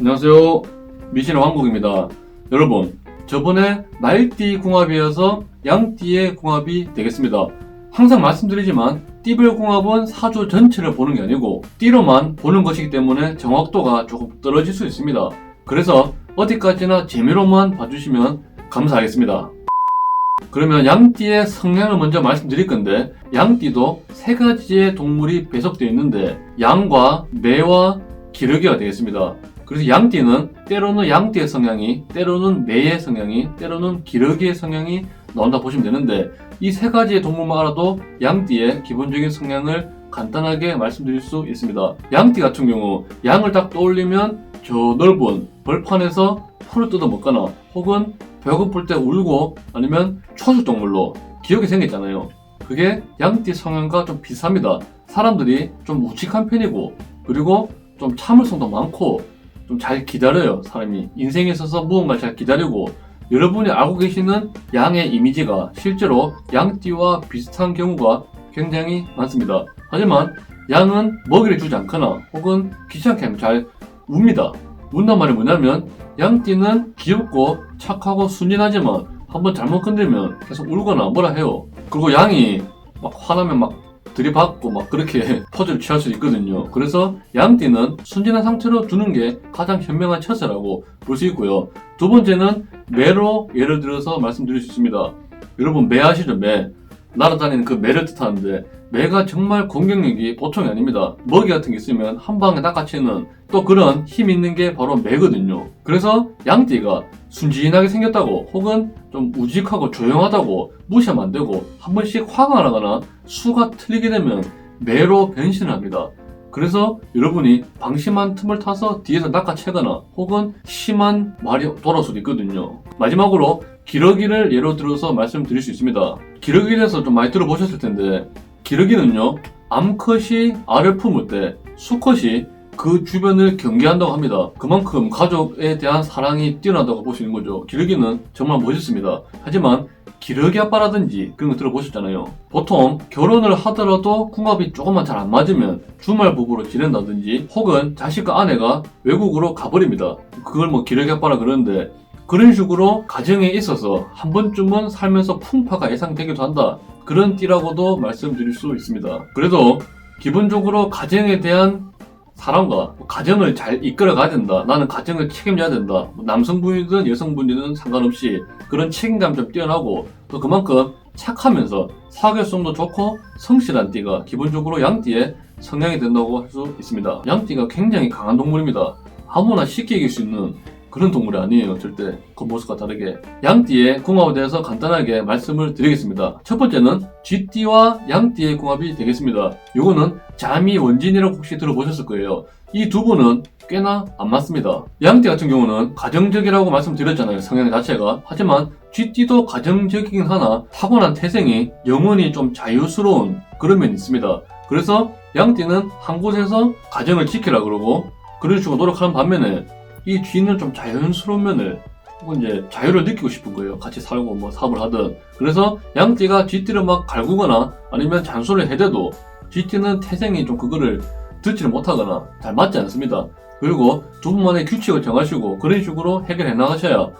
안녕하세요. 미신의 왕국입니다. 여러분, 저번에 말띠 궁합이어서 양띠의 궁합이 되겠습니다. 항상 말씀드리지만 띠별 궁합은 사주 전체를 보는 게 아니고 띠로만 보는 것이기 때문에 정확도가 조금 떨어질 수 있습니다. 그래서 어디까지나 재미로만 봐주시면 감사하겠습니다. 그러면 양띠의 성향을 먼저 말씀드릴 건데 양띠도 세 가지의 동물이 배속되어 있는데 양과 매와 기러기가 되겠습니다. 그래서 양띠는 때로는 양띠의 성향이, 때로는 매의 성향이, 때로는 기러기의 성향이 나온다 보시면 되는데 이 세 가지의 동물만 알아도 양띠의 기본적인 성향을 간단하게 말씀드릴 수 있습니다. 양띠 같은 경우 양을 딱 떠올리면 저 넓은 벌판에서 풀을 뜯어 먹거나 혹은 배고플 때 울고 아니면 초식동물로 기억이 생겼잖아요. 그게 양띠 성향과 좀 비슷합니다. 사람들이 좀 우직한 편이고 그리고 좀 참을성도 많고 좀 잘 기다려요 사람이 인생에 있어서 무언가를 잘 기다리고 여러분이 알고 계시는 양의 이미지가 실제로 양띠와 비슷한 경우가 굉장히 많습니다. 하지만 양은 먹이를 주지 않거나 혹은 귀찮게 잘 웁니다. 운단 말이 뭐냐면 양띠는 귀엽고 착하고 순진하지만 한번 잘못 건들면 계속 울거나 뭐라 해요. 그리고 양이 막 화나면 막 들이받고 막 그렇게 퍼즐 취할 수 있거든요. 그래서 양띠는 순진한 상태로 두는 게 가장 현명한 처세라고 볼 수 있고요. 두 번째는 매로 예를 들어서 말씀드릴 수 있습니다. 여러분 매 아시죠? 매. 날아다니는 그 매를 뜻하는데 매가 정말 공격력이 보통이 아닙니다. 먹이 같은 게 있으면 한 방에 낚아채는 또 그런 힘 있는 게 바로 매거든요. 그래서 양띠가 순진하게 생겼다고 혹은 좀 우직하고 조용하다고 무시하면 안 되고 한 번씩 화가 나거나 수가 틀리게 되면 매로 변신을 합니다. 그래서 여러분이 방심한 틈을 타서 뒤에서 낚아채거나 혹은 심한 말이 돌아올 수도 있거든요. 마지막으로 기러기를 예로 들어서 말씀드릴 수 있습니다. 기러기에 대해서 좀 많이 들어보셨을 텐데 기러기는요 암컷이 알을 품을 때 수컷이 그 주변을 경계한다고 합니다. 그만큼 가족에 대한 사랑이 뛰어나다고 보시는 거죠. 기러기는 정말 멋있습니다. 하지만 기러기 아빠라든지 그런 거 들어보셨잖아요. 보통 결혼을 하더라도 궁합이 조금만 잘 안 맞으면 주말 부부로 지낸다든지 혹은 자식과 아내가 외국으로 가버립니다. 그걸 뭐 기러기 아빠라 그러는데 그런 식으로 가정에 있어서 한 번쯤은 살면서 풍파가 예상되기도 한다. 그런 띠라고도 말씀드릴 수 있습니다. 그래도 기본적으로 가정에 대한 사람과 가정을 잘 이끌어 가야 된다. 나는 가정을 책임져야 된다. 뭐 남성분이든 여성분이든 상관없이 그런 책임감 좀 뛰어나고 또 그만큼 착하면서 사교성도 좋고 성실한 띠가 기본적으로 양띠의 성향이 된다고 할 수 있습니다. 양띠가 굉장히 강한 동물입니다. 아무나 쉽게 이길 수 있는 그런 동물이 아니에요. 절대 겉모습과 다르게. 양띠의 궁합에 대해서 간단하게 말씀을 드리겠습니다. 첫 번째는 쥐띠와 양띠의 궁합이 되겠습니다. 요거는 자미 원진이라고 혹시 들어보셨을 거예요. 이 두 분은 꽤나 안 맞습니다. 양띠 같은 경우는 가정적이라고 말씀드렸잖아요. 성향 자체가. 하지만 쥐띠도 가정적이긴 하나 타고난 태생이 영혼이 좀 자유스러운 그런 면이 있습니다. 그래서 양띠는 한 곳에서 가정을 지키라 그러고 그런 식으로 노력하는 반면에 이 쥐는 좀 자연스러운 면을 혹은 이제 자유를 느끼고 싶은 거예요. 같이 살고 뭐 사업을 하든. 그래서 양띠가 쥐띠를 막 갈구거나 아니면 잔소리를 해대도 쥐띠는 태생이 좀 그거를 듣지를 못하거나 잘 맞지 않습니다. 그리고 두 분만의 규칙을 정하시고 그런 식으로 해결해 나가셔야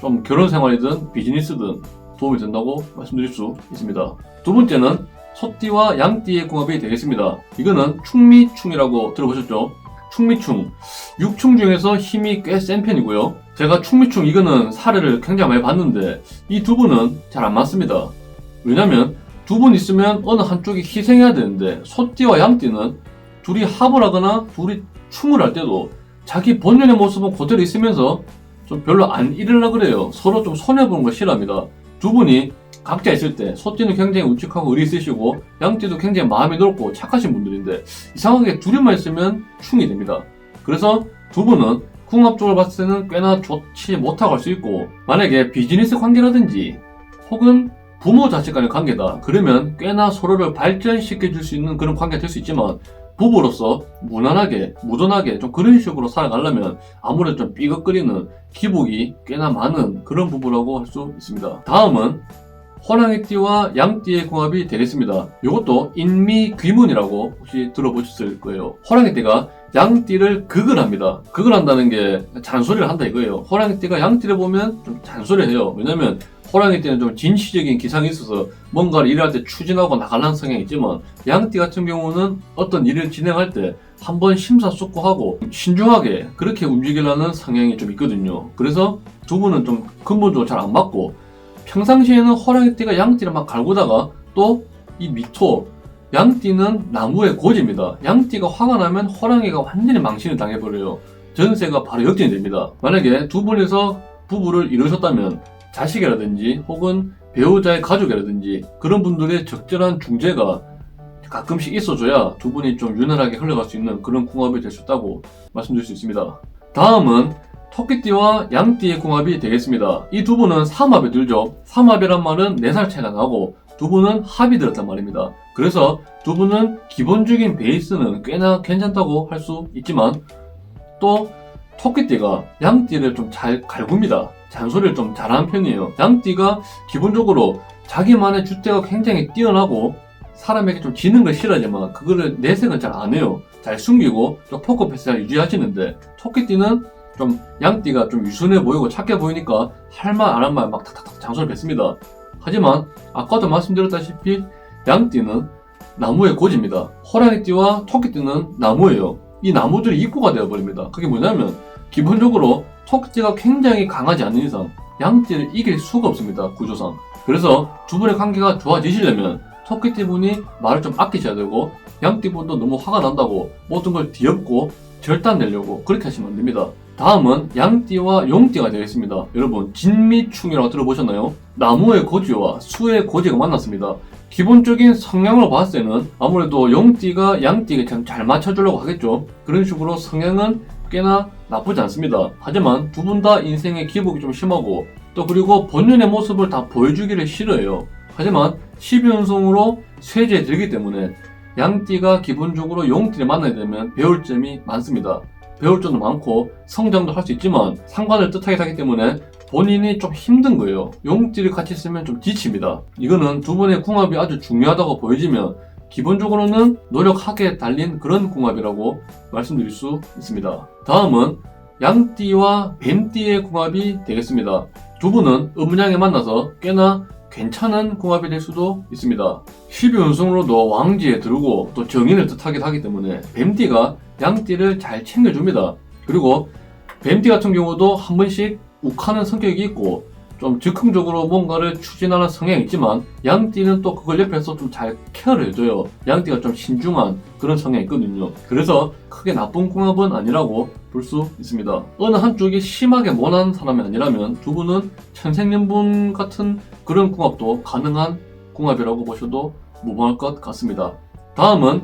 좀 결혼 생활이든 비즈니스든 도움이 된다고 말씀드릴 수 있습니다. 두 번째는 소띠와 양띠의 궁합이 되겠습니다. 이거는 충미충이라고 들어보셨죠? 충미충. 6충 중에서 힘이 꽤 센 편이고요. 제가 충미충 이거는 사례를 굉장히 많이 봤는데 이 두 분은 잘 안 맞습니다. 왜냐면 두 분 있으면 어느 한쪽이 희생해야 되는데 소띠와 양띠는 둘이 합을 하거나 둘이 충을 할 때도 자기 본연의 모습은 그대로 있으면서 좀 별로 안 이르려 그래요. 서로 좀 손해보는 걸 싫어합니다. 두 분이 각자 있을 때 소띠는 굉장히 우직하고 의리 있으시고 양띠도 굉장히 마음이 넓고 착하신 분들인데 이상하게 둘이만 있으면 충이 됩니다. 그래서 두 분은 궁합적으로 봤을 때는 꽤나 좋지 못하고 할 수 있고 만약에 비즈니스 관계라든지 혹은 부모 자식 간의 관계다 그러면 꽤나 서로를 발전시켜 줄 수 있는 그런 관계가 될 수 있지만 부부로서 무난하게 무던하게 좀 그런 식으로 살아가려면 아무래도 좀 삐걱거리는 기복이 꽤나 많은 그런 부부라고 할 수 있습니다 다음은 호랑이띠와 양띠의 궁합이 되겠습니다. 이것도 인미귀문이라고 혹시 들어보셨을 거예요. 호랑이띠가 양띠를 극을 합니다. 극을 한다는 게 잔소리를 한다 이거예요. 호랑이띠가 양띠를 보면 좀 잔소리를 해요. 왜냐면 호랑이띠는 좀 진취적인 기상이 있어서 뭔가를 일할 때 추진하고 나가려는 성향이 있지만 양띠 같은 경우는 어떤 일을 진행할 때 한번 심사숙고하고 신중하게 그렇게 움직이려는 성향이 좀 있거든요. 그래서 두 분은 좀 근본적으로 잘 안 맞고 평상시에는 호랑이띠가 양띠를 막 갈구다가 또 이 미토 양띠는 나무의 고지입니다. 양띠가 화가 나면 호랑이가 완전히 망신을 당해버려요. 전세가 바로 역전이 됩니다. 만약에 두 분이서 부부를 이루셨다면 자식이라든지 혹은 배우자의 가족이라든지 그런 분들의 적절한 중재가 가끔씩 있어줘야 두 분이 좀 유난하게 흘러갈 수 있는 그런 궁합이 될 수 있다고 말씀드릴 수 있습니다. 다음은 토끼띠와 양띠의 궁합이 되겠습니다. 이 두 분은 삼합에 들죠. 삼합이란 말은 4살 차이가 나고 두 분은 합이 들었단 말입니다. 그래서 두 분은 기본적인 베이스는 꽤나 괜찮다고 할 수 있지만 또 토끼띠가 양띠를 좀 잘 갈굽니다. 잔소리를 좀 잘하는 편이에요. 양띠가 기본적으로 자기만의 주대가 굉장히 뛰어나고 사람에게 좀 지는 걸 싫어하지만 그거를 내색은 잘 안 해요. 잘 숨기고 또 포커페이스 잘 유지하시는데 토끼띠는 좀 양띠가 좀 유순해 보이고 착해 보이니까 할 말 안 한 말 막 탁탁탁 장소를 뱉습니다. 하지만 아까도 말씀드렸다시피 양띠는 나무의 고지입니다. 호랑이띠와 토끼띠는 나무예요. 이 나무들이 입구가 되어버립니다. 그게 뭐냐면 기본적으로 토끼띠가 굉장히 강하지 않는 이상 양띠를 이길 수가 없습니다. 구조상. 그래서 두 분의 관계가 좋아지시려면 토끼띠 분이 말을 좀 아끼셔야 되고 양띠 분도 너무 화가 난다고 모든 걸 뒤엎고 절단 내려고 그렇게 하시면 안 됩니다. 다음은 양띠와 용띠가 되겠습니다. 여러분 진미충이라고 들어보셨나요? 나무의 고지와 수의 고지가 만났습니다. 기본적인 성향으로 봤을 때는 아무래도 용띠가 양띠가 참잘 맞춰주려고 하겠죠. 그런 식으로 성향은 꽤나 나쁘지 않습니다. 하지만 두 분 다 인생의 기복이 좀 심하고 또 그리고 본연의 모습을 다 보여주기를 싫어해요. 하지만 12연송으로 쇠제에 들기 때문에 양띠가 기본적으로 용띠를 만나게 되면 배울 점이 많습니다. 배울 점도 많고 성장도 할 수 있지만 상관을 뜻하게 하기 때문에 본인이 좀 힘든 거예요. 용띠를 같이 쓰면 좀 지칩니다. 이거는 두 분의 궁합이 아주 중요하다고 보여지면 기본적으로는 노력하게 달린 그런 궁합이라고 말씀드릴 수 있습니다. 다음은 양띠와 뱀띠의 궁합이 되겠습니다. 두 분은 음양에 만나서 꽤나 괜찮은 궁합이 될 수도 있습니다. 12연승으로도 왕지에 들고 또 정인을 뜻하기도 하기 때문에 뱀띠가 양띠를 잘 챙겨줍니다. 그리고 뱀띠 같은 경우도 한 번씩 욱하는 성격이 있고 좀 즉흥적으로 뭔가를 추진하는 성향이 있지만 양띠는 또 그걸 옆에서 좀 잘 케어를 해줘요. 양띠가 좀 신중한 그런 성향이 있거든요. 그래서 크게 나쁜 궁합은 아니라고 볼 수 있습니다. 어느 한쪽이 심하게 모난 사람이 아니라면 두 분은 천생연분 같은 그런 궁합도 가능한 궁합이라고 보셔도 무방할 것 같습니다. 다음은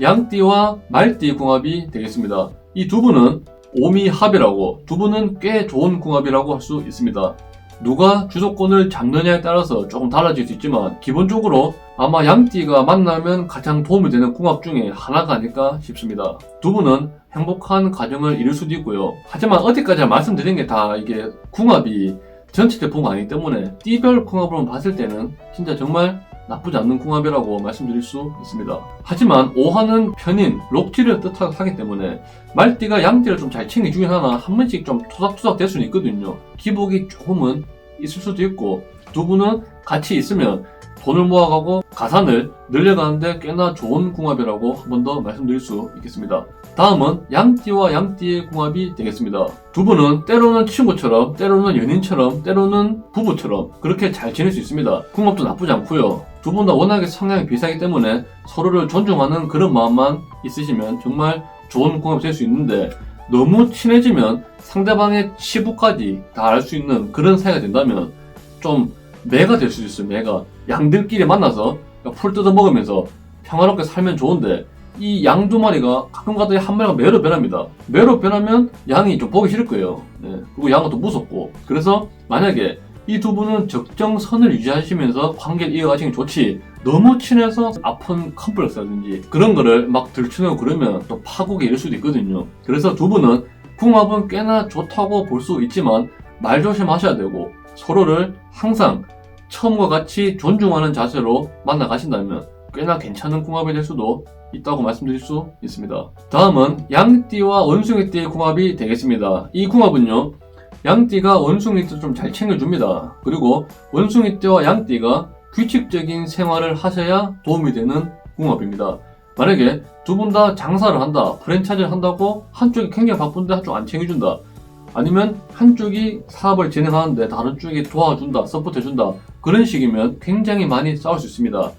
양띠와 말띠 궁합이 되겠습니다. 이 두 분은 오미합이라고 두 분은 꽤 좋은 궁합이라고 할 수 있습니다. 누가 주도권을 잡느냐에 따라서 조금 달라질 수 있지만 기본적으로 아마 양띠가 만나면 가장 도움이 되는 궁합 중에 하나가 아닐까 싶습니다. 두 분은 행복한 가정을 이룰 수도 있고요. 하지만 어디까지 말씀드린 게 다 이게 궁합이 전체적 보가 아니기 때문에 띠별 궁합으로 봤을 때는 진짜 정말 나쁘지 않는 궁합이라고 말씀드릴 수 있습니다. 하지만 오하는 편인 록티를 뜻하기 때문에 말띠가 양띠를 좀 잘 챙겨주긴 하나 한 번씩 좀 토닥토닥 될 수는 있거든요. 기복이 조금은 있을 수도 있고 두 분은 같이 있으면 돈을 모아가고 가산을 늘려가는데 꽤나 좋은 궁합이라고 한 번 더 말씀드릴 수 있겠습니다. 다음은 양띠와 양띠의 궁합이 되겠습니다. 두 분은 때로는 친구처럼, 때로는 연인처럼, 때로는 부부처럼 그렇게 잘 지낼 수 있습니다. 궁합도 나쁘지 않고요. 두 분 다 워낙에 성향이 비슷하기 때문에 서로를 존중하는 그런 마음만 있으시면 정말 좋은 궁합이 될 수 있는데 너무 친해지면 상대방의 치부까지 다 알 수 있는 그런 사이가 된다면 좀 매가 될 수도 있어요. 매가 양들끼리 만나서 풀 뜯어 먹으면서 평화롭게 살면 좋은데 이 양 두 마리가 가끔 가다 한 마리가 매로 변합니다. 매로 변하면 양이 좀 보기 싫을 거예요. 네. 그리고 양은 또 무섭고 그래서 만약에 이 두 분은 적정선을 유지하시면서 관계를 이어가시는 게 좋지 너무 친해서 아픈 컴플렉스라든지 그런 거를 막 들추내고 그러면 또 파국에 이를 수도 있거든요. 그래서 두 분은 궁합은 꽤나 좋다고 볼 수 있지만 말 조심하셔야 되고 서로를 항상 처음과 같이 존중하는 자세로 만나 가신다면 꽤나 괜찮은 궁합이 될 수도 있다고 말씀드릴 수 있습니다. 다음은 양띠와 원숭이띠의 궁합이 되겠습니다. 이 궁합은요, 양띠가 원숭이띠를 좀잘 챙겨줍니다. 그리고 원숭이띠와 양띠가 규칙적인 생활을 하셔야 도움이 되는 궁합입니다. 만약에 두 분 다 장사를 한다, 프랜차이즈를 한다고 한쪽이 굉장히 바쁜데 한쪽 안 챙겨준다. 아니면 한쪽이 사업을 진행하는데 다른 쪽이 도와준다, 서포트해준다. 그런 식이면 굉장히 많이 싸울 수 있습니다.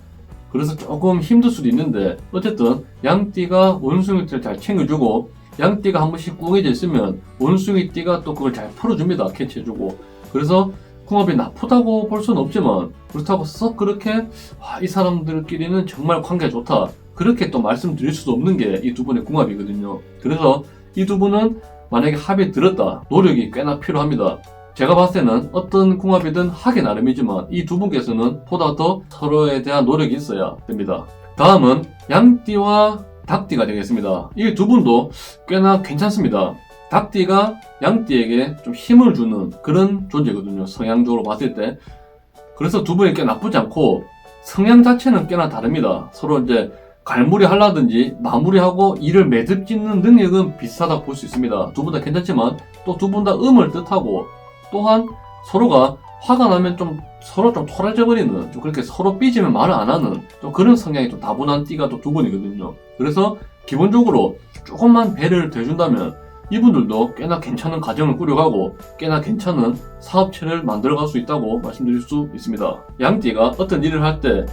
그래서 조금 힘들 수도 있는데 어쨌든 양띠가 원숭이띠를 잘 챙겨주고 양띠가 한 번씩 꿍해져 있으면 원숭이 띠가 또 그걸 잘 풀어줍니다. 캐치해주고. 그래서 궁합이 나쁘다고 볼 수는 없지만 그렇다고 썩 그렇게 와, 이 사람들끼리는 정말 관계가 좋다. 그렇게 또 말씀드릴 수도 없는 게 이 두 분의 궁합이거든요. 그래서 이 두 분은 만약에 합이 들었다. 노력이 꽤나 필요합니다. 제가 봤을 때는 어떤 궁합이든 하기 나름이지만 이 두 분께서는 보다 더 서로에 대한 노력이 있어야 됩니다. 다음은 양띠와 닭띠가 되겠습니다. 이 두 분도 꽤나 괜찮습니다. 닭띠가 양띠에게 좀 힘을 주는 그런 존재거든요. 성향적으로 봤을 때. 그래서 두 분이 꽤 나쁘지 않고 성향 자체는 꽤나 다릅니다. 서로 이제 갈무리 하려든지 마무리하고 일을 매듭 짓는 능력은 비슷하다 볼수 있습니다. 두 분 다 괜찮지만 또 두 분 다 음을 뜻하고 또한 서로가 화가 나면 좀 서로 좀 토라져 버리는 좀 그렇게 서로 삐지면 말을 안 하는 좀 그런 성향이 좀 다분한 띠가 또 두 분이거든요. 그래서 기본적으로 조금만 배려를 대준다면 이분들도 꽤나 괜찮은 가정을 꾸려가고 꽤나 괜찮은 사업체를 만들어갈 수 있다고 말씀드릴 수 있습니다. 양띠가 어떤 일을 할 때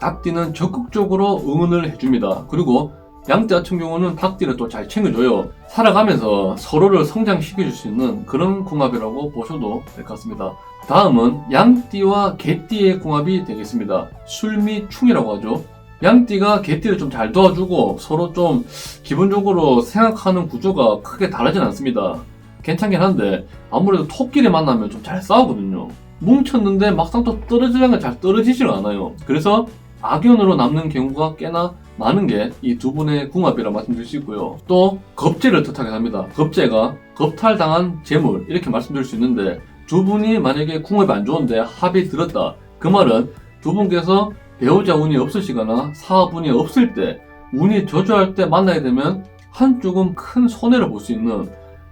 닭띠는 적극적으로 응원을 해줍니다. 그리고 양띠 같은 경우는 닭띠를 또 잘 챙겨줘요. 살아가면서 서로를 성장시켜줄 수 있는 그런 궁합이라고 보셔도 될 것 같습니다. 다음은 양띠와 개띠의 궁합이 되겠습니다. 술미충이라고 하죠. 양띠가 개띠를 좀 잘 도와주고 서로 좀 기본적으로 생각하는 구조가 크게 다르진 않습니다. 괜찮긴 한데 아무래도 토끼를 만나면 좀 잘 싸우거든요. 뭉쳤는데 막상 또 떨어지려면 잘 떨어지질 않아요. 그래서 악연으로 남는 경우가 꽤나 많은 게 이 두 분의 궁합이라 말씀드릴 수 있고요. 또 겁재를 뜻하게 합니다. 겁재가 겁탈당한 재물 이렇게 말씀드릴 수 있는데 두 분이 만약에 궁합이 안 좋은데 합이 들었다. 그 말은 두 분께서 배우자 운이 없으시거나 사업 운이 없을 때 운이 저조할 때 만나게 되면 한쪽은 큰 손해를 볼 수 있는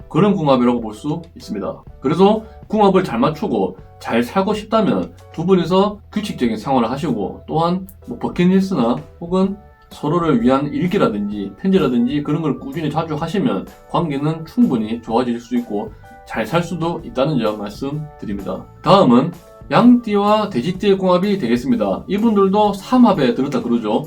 그런 궁합이라고 볼 수 있습니다. 그래서 궁합을 잘 맞추고 잘 살고 싶다면 두 분이서 규칙적인 생활을 하시고 또한 뭐 버킷리스트나 혹은 서로를 위한 일기라든지 편지라든지 그런 걸 꾸준히 자주 하시면 관계는 충분히 좋아질 수 있고 잘 살 수도 있다는 점 말씀드립니다. 다음은 양띠와 돼지띠의 궁합이 되겠습니다. 이분들도 삼합에 들었다 그러죠.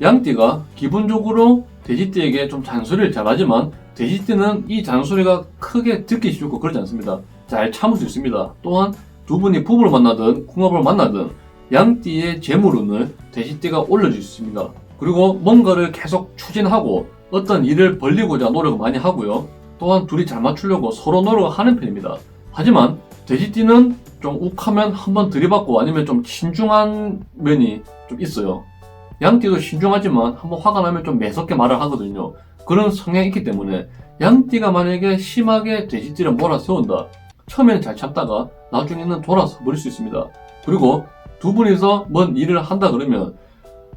양띠가 기본적으로 돼지띠에게 좀 잔소리를 잘하지만 돼지띠는 이 잔소리가 크게 듣기 싫고 그러지 않습니다. 잘 참을 수 있습니다. 또한 두 분이 부부를 만나든 궁합을 만나든 양띠의 재물운을 돼지띠가 올려줄 수 있습니다. 그리고 뭔가를 계속 추진하고 어떤 일을 벌리고자 노력을 많이 하고요. 또한 둘이 잘 맞추려고 서로 노력을 하는 편입니다. 하지만 돼지띠는 좀 욱하면 한번 들이받고 아니면 좀 신중한 면이 좀 있어요. 양띠도 신중하지만 한번 화가 나면 좀 매섭게 말을 하거든요. 그런 성향이 있기 때문에 양띠가 만약에 심하게 돼지띠를 몰아세운다. 처음에는 잘 참다가 나중에는 돌아서 버릴 수 있습니다. 그리고 두 분이서 뭔 일을 한다 그러면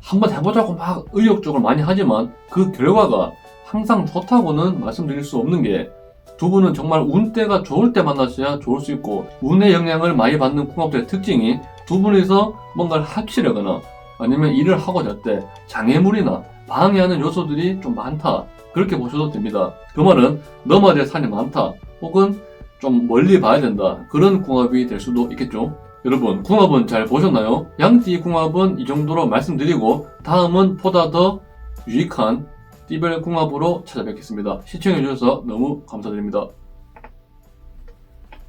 한번 해보자고 막 의욕적으로 많이 하지만 그 결과가 항상 좋다고는 말씀드릴 수 없는 게 두 분은 정말 운 때가 좋을 때 만나셔야 좋을 수 있고 운의 영향을 많이 받는 궁합들의 특징이 두 분이서 뭔가를 합치려거나 아니면 일을 하고자 할 때 장애물이나 방해하는 요소들이 좀 많다 그렇게 보셔도 됩니다. 그 말은 넘어야 될 산이 많다 혹은 좀 멀리 봐야 된다 그런 궁합이 될 수도 있겠죠. 여러분 궁합은 잘 보셨나요? 양띠 궁합은 이 정도로 말씀드리고 다음은 보다 더 유익한 띠별 궁합으로 찾아뵙겠습니다. 시청해주셔서 너무 감사드립니다.